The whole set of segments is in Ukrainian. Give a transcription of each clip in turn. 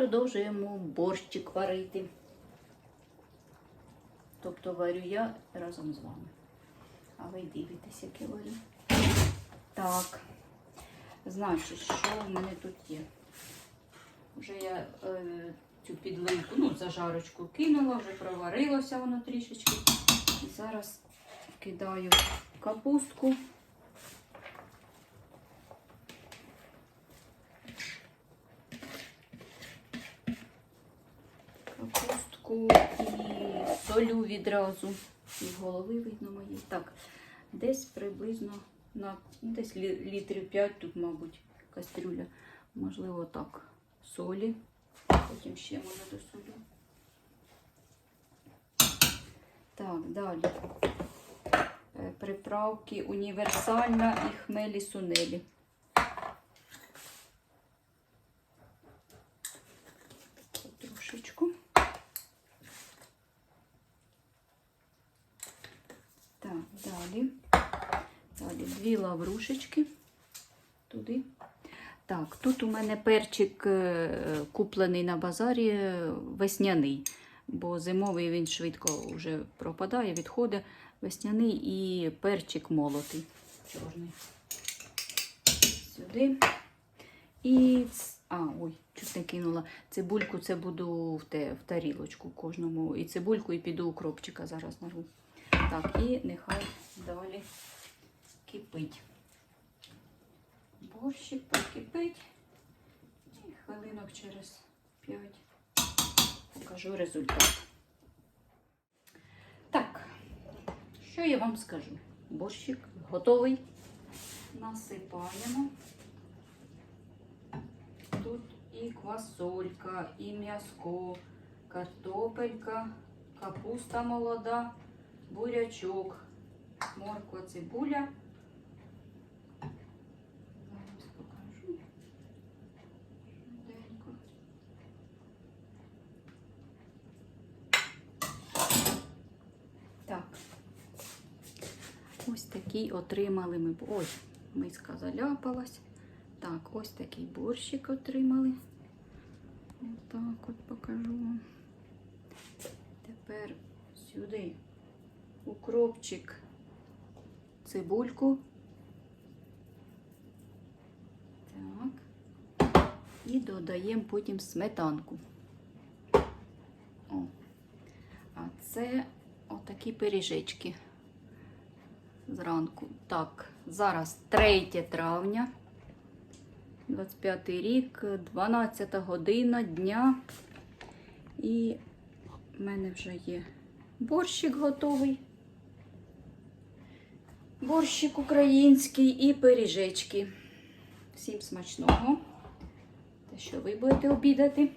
продовжуємо борщик варити. Тобто варю я разом з вами. А ви дивитесь, як я варю. Так. Значить, що в мене тут є? Вже я е, цю підливку, ну, зажарочку кинула, вже проварилося воно трішечки. І зараз кидаю капустку. Капустку і солю відразу. І в голови видно мої. Так, десь приблизно на ну, десь літрів 5 тут, мабуть, кастрюля. Можливо, так. Солі. Потім ще може досолю. Так, далі. Е, Приправки універсальна і хмелі сунелі. Так, далі. Далі дві лаврушечки. Туди. Так, тут у мене перчик е, куплений на базарі е, весняний, бо зимовий він швидко вже пропадає, відходить. Весняний і перчик молотий. Чорний. Сюди. І. А, ой, чуть не кинула. Цибульку це буду в, те, в тарілочку кожному. І цибульку, і піду укропчика зараз нарву. Так, і нехай далі кипить. Борщик покипить. І хвилинок через 5 покажу результат. Так, що я вам скажу? Борщик готовий. Насипаємо. Тут і квасолька, і м'яско, картопелька, капуста молода, бурячок, морква, цибуля. Зараз покажу. Так. Ось такий отримали ми. Ой, миска заляпалась. Так, ось такий борщик отримали. Отак от покажу вам. Тепер сюди укропчик, цибульку. Так. І додаємо потім сметанку. О. А це отакі пиріжечки зранку. Так, зараз 3 травня, 25 рік, 12 година дня. І в мене вже є борщик готовий. Борщик український і пиріжечки. Всім смачного. Те, що ви будете обідати.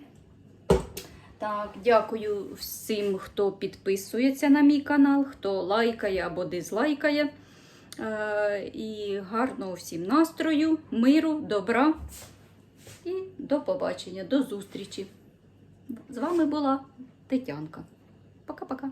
Так, дякую всім, хто підписується на мій канал, хто лайкає або дизлайкає. Е, і гарного всім настрою, миру, добра. І до побачення, до зустрічі. З вами була Тетянка. Пока-пока.